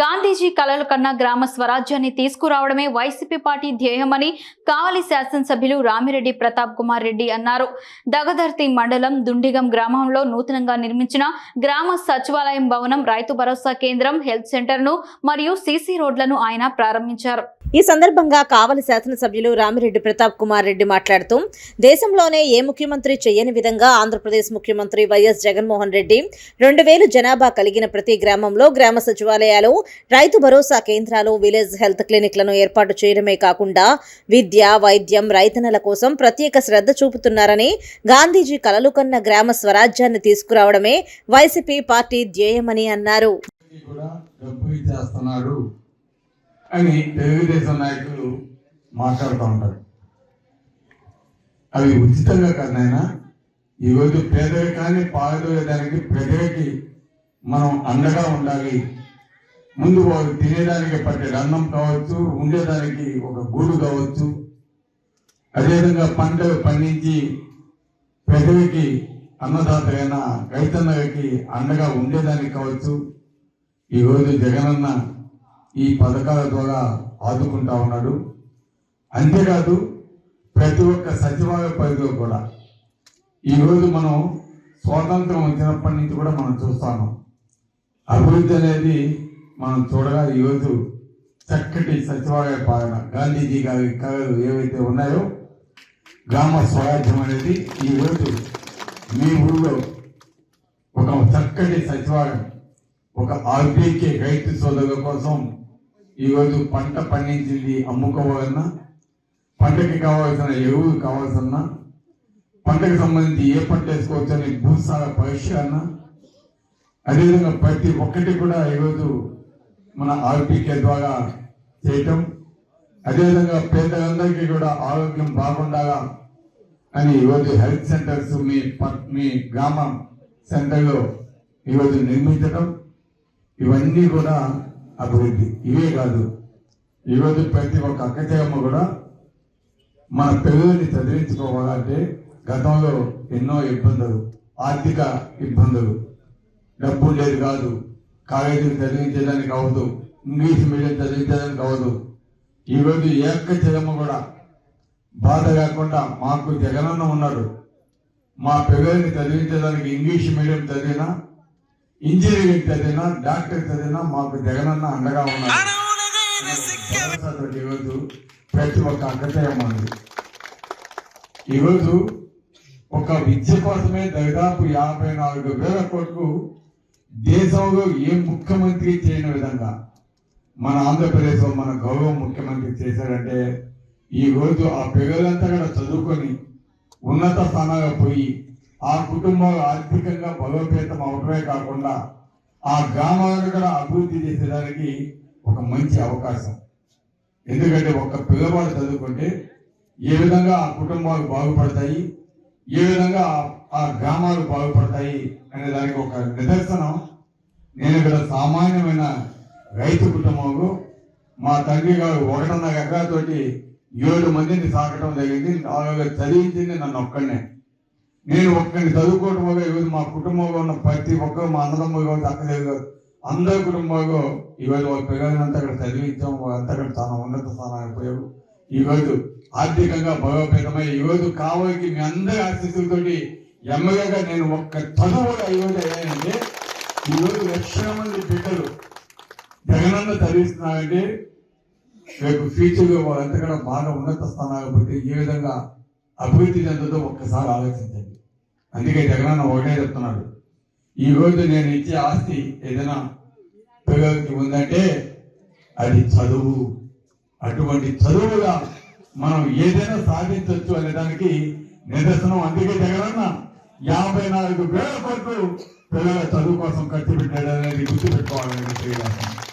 గాంధీజీ కలలు కన్నా గ్రామ స్వరాజ్యాన్ని తీసుకురావడమే వైసీపీ పార్టీ ధ్యేయమని కావలి శాసనసభ్యులు రామిరెడ్డి ప్రతాప్ కుమార్ రెడ్డి అన్నారు. దగదర్తి మండలం దుండిగం గ్రామంలో నూతనంగా నిర్మించిన గ్రామ సచివాలయం భవనం రైతు భరోసా కేంద్రం హెల్త్ సెంటర్ను మరియు సీసీ రోడ్లను ఆయన ప్రారంభించారు. ఈ సందర్భంగా కావలి శాసనసభ్యులు రామిరెడ్డి ప్రతాప్ కుమార్ రెడ్డి మాట్లాడుతూ దేశంలోనే ఏ ముఖ్యమంత్రి చేయని విధంగా ఆంధ్రప్రదేశ్ ముఖ్యమంత్రి వైఎస్ జగన్మోహన్ రెడ్డి రెండు వేలు జనాభా కలిగిన ప్రతి గ్రామంలో గ్రామ సచివాలయాలు రైతు భరోసా కేంద్రాలు విలేజ్ హెల్త్ క్లినిక్లను ఏర్పాటు చేయడమే కాకుండా విద్య వైద్యం రైతన్నల కోసం ప్రత్యేక శ్రద్ధ చూపుతున్నారని గాంధీజీ కలలు కన్న గ్రామ స్వరాజ్యాన్ని తీసుకురావడమే వైసీపీ పార్టీ ధ్యేయమని అన్నారు. కూడా డబ్బు ఇచ్చేస్తున్నాడు. అని తెలుగుదేశం నాయకులు మాట్లాడుతూ ఉంటారు. అవి ఉచితంగా కాదు నాయన ఈరోజు పేదరికాన్ని పాల్గొనేదానికి ప్రజలకి మనం అండగా ఉండాలి. ముందు వారు తినేదానికి పట్టే అన్నం కావచ్చు ఉండేదానికి ఒక గూడు కావచ్చు. అదేవిధంగా పంటలు పండించి ప్రజలకి అన్నదాత అయిన రైతన్నలకి అండగా ఉండేదానికి కావచ్చు. ఈరోజు జగనన్న ఈ పథకాల ద్వారా ఆదుకుంటా ఉన్నాడు. అంతేకాదు ప్రతి ఒక్క సచివాలయ పరిధిలో కూడా. ఈరోజు మనం స్వాతంత్రం వచ్చినప్పటి నుంచి కూడా మనం చూస్తాము అభివృద్ధి అనేది మనం చూడగా ఈరోజు చక్కటి సచివాలయ పాలన గాంధీజీ గారి కళలు ఏవైతే ఉన్నాయో గ్రామ స్వరాజ్యం అనేది ఈరోజు మీ ఊళ్ళో ఒక చక్కటి సచివాలయం ఒక ఆర్బీకే రైతు సోదరుల కోసం ఈరోజు పంట పండించింది అమ్ముకోవాలన్నా పంటకి కావాల్సిన ఎరువులు కావాల్సిన పంటకు సంబంధించి ఏ పంట వేసుకోవచ్చని భూసార పరీక్ష అన్న అదేవిధంగా ప్రతి ఒక్కటి కూడా ఈరోజు మన ఆర్పీకే ద్వారా చేయటం. అదేవిధంగా పేదలందరికీ కూడా ఆరోగ్యం బాగుండాలా అని ఈరోజు హెల్త్ సెంటర్స్ మీ మీ గ్రామ సెంటర్లో ఈరోజు నిర్మించడం ఇవన్నీ కూడా అభివృద్ధి. ఇవే కాదు ఈరోజు ప్రతి ఒక్క అక్కచెయ్యమ్మ కూడా మన పిల్లల్ని చదివించుకోవాలంటే గతంలో ఎన్నో ఇబ్బందులు ఆర్థిక ఇబ్బందులు. డబ్బు లేదు కాదు కాలేజీకి చదివించడానికి అవ్వదు ఇంగ్లీష్ మీడియం చదివించడానికి అవ్వదు. ఈరోజు ఏ అక్క కూడా బాధ కాకుండా మాకు జగనన్న ఉన్నాడు. మా పిల్లల్ని చదివించడానికి ఇంగ్లీష్ మీడియం చదివినా ఇంజనీరింగ్ చదివినా డాక్టర్ చదివినా మాకు జగనన్న అండగా ఉన్నాడు భరోసాతో ఈరోజు ప్రతి ఒక్క అక్కచేయమ్మ ఉంది ఈరోజు ఒక విద్య కోసమే దాదాపు యాభై నాలుగు వేల కోట్లు దేశంలో ఏ ముఖ్యమంత్రి చేయని విధంగా మన ఆంధ్రప్రదేశ్లో మన గౌరవ ముఖ్యమంత్రి చేశారంటే ఈ రోజు ఆ పిల్లలంతా కూడా చదువుకొని ఉన్నత స్థానాలకు పోయి ఆ కుటుంబాలు ఆర్థికంగా బలోపేతం అవడమే కాకుండా ఆ గ్రామాలను కూడా అభివృద్ధి చేసేదానికి ఒక మంచి అవకాశం. ఎందుకంటే ఒక పిల్లవాడు చదువుకుంటే ఏ విధంగా ఆ కుటుంబాలు బాగుపడతాయి ఏ విధంగా ఆ- గ్రామాలు బాగుపడతాయి అనే దానికి ఒక నిదర్శనం. నేను ఇక్కడ సామాన్యమైన రైతు కుటుంబంలో మా తండ్రి గారు ఒకటిన్నర ఎకరాతోటి ఏడు మందిని సాకటం జరిగింది. నాలుగు చదివించింది నన్ను ఒక్కడనే. నేను నేను చదువుకోవడం వల్ల ఈరోజు మా కుటుంబంలో ఉన్న ప్రతి ఒక్కరు మా అన్నదమ్ములు కావచ్చు అక్కలేదు అందరి కుటుంబంలో ఈరోజు వాళ్ళ పిల్లలంతా అక్కడ చదివించాం వాళ్ళంతా అక్కడ చాలా ఉన్నత స్థానానికి పోయారు. ఈరోజు ఆర్థికంగా బలోపేతమై ఈరోజు కావలికి మీ అందరి ఆశీస్సులతోటి ఎమ్మెల్యేగా నేను ఒక్క చదువు కూడా ఈరోజు అయ్యానంటే ఈరోజు లక్షల మంది బిడ్డలు జగనన్న చదివిస్తున్నారంటే రేపు ఫ్యూచర్లో వాళ్ళంతా కూడా బాగా ఉన్నత స్థానాలకు పోతే ఏ విధంగా అభివృద్ధి చెందుతో ఒక్కసారి ఆలోచించండి. అందుకే జగనన్న ఒకటే చెప్తున్నాడు. ఈ రోజు నేను ఇచ్చే ఆస్తి ఏదైనా పిల్లలకి ఉందంటే అది చదువు. అటువంటి చదువుగా మనం ఏదైనా సాధించవచ్చు అనే దానికి నిదర్శనం. అందుకే జగనన్న యాభై నాలుగు వేల కోట్లు పిల్లల చదువు కోసం ఖర్చు పెట్టాడు అనేది గుర్తుపెట్టుకోవాలని తెలియజేస్తాను